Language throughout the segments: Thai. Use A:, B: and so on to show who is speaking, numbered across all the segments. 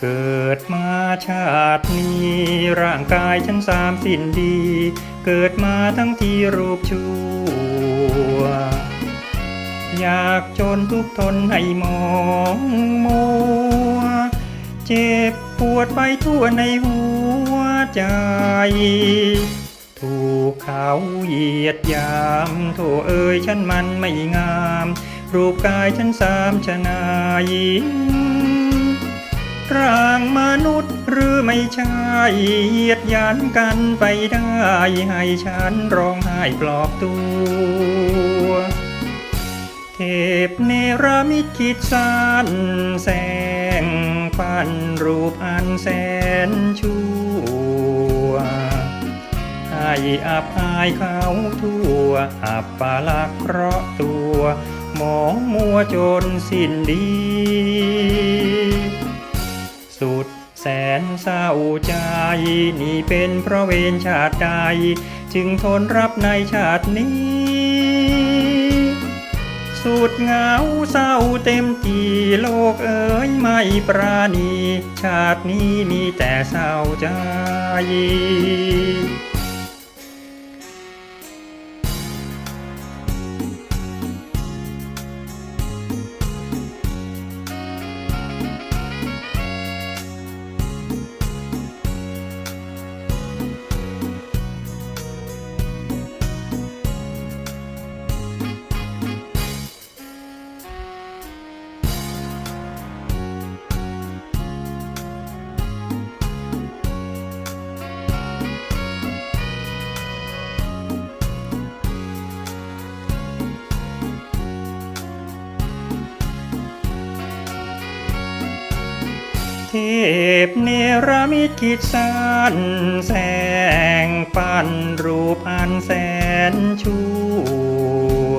A: เกิดมาชาตินี้ ร่างกายฉันสามสิ้นดี เกิดมาทั้งที่รูปชั่ว อยากจนทุกทนให้มองมัว เจ็บปวดไปทั่วในหัวใจ ถูกเขาเหยียดยามโถเอ่ยฉันมันไม่งาม รูปกายฉันสามชนาย ร่างมนุษย์หรือไม่ใช่เหยียดยันกันไปได้ ให้ฉันร้องไห้ปลอบตัวเทพเนรมิตคิดสร้นแสงปั้นรูปอันแสนชั่วให้อับอายเขาทั่ว อับปาลักเพราะตัว หมองมัวจนสิ้นดี สุดแสนเศร้าใจ นี่เป็นเพราะเวรชาติใด จึงทนรับในชาตินี้ สุดเหงาเศร้าเต็มทีโลกเอ๋ยไม่ปราณี ชาตินี้มีแต่เศร้าใจ เทพเนรมิตคิดสร้านแสงปั้นรูปอันแสนชั่ว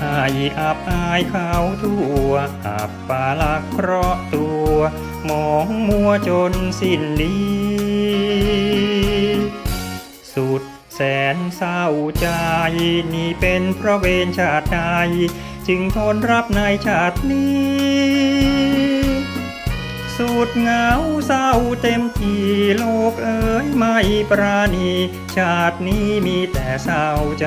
A: ให้อับอายเขาทั่ว อับปาลักเพราะตัวมองมัวจนสิ้นดีสุดแสนเศร้าใจ นี่เป็นเพราะเวรชาติใดจึงทนรับในชาตินี้ สุดเหงาเศร้าเต็มที่โลกเอ๋ยไม่ปราณี ชาตินี้มีแต่เศร้าใจ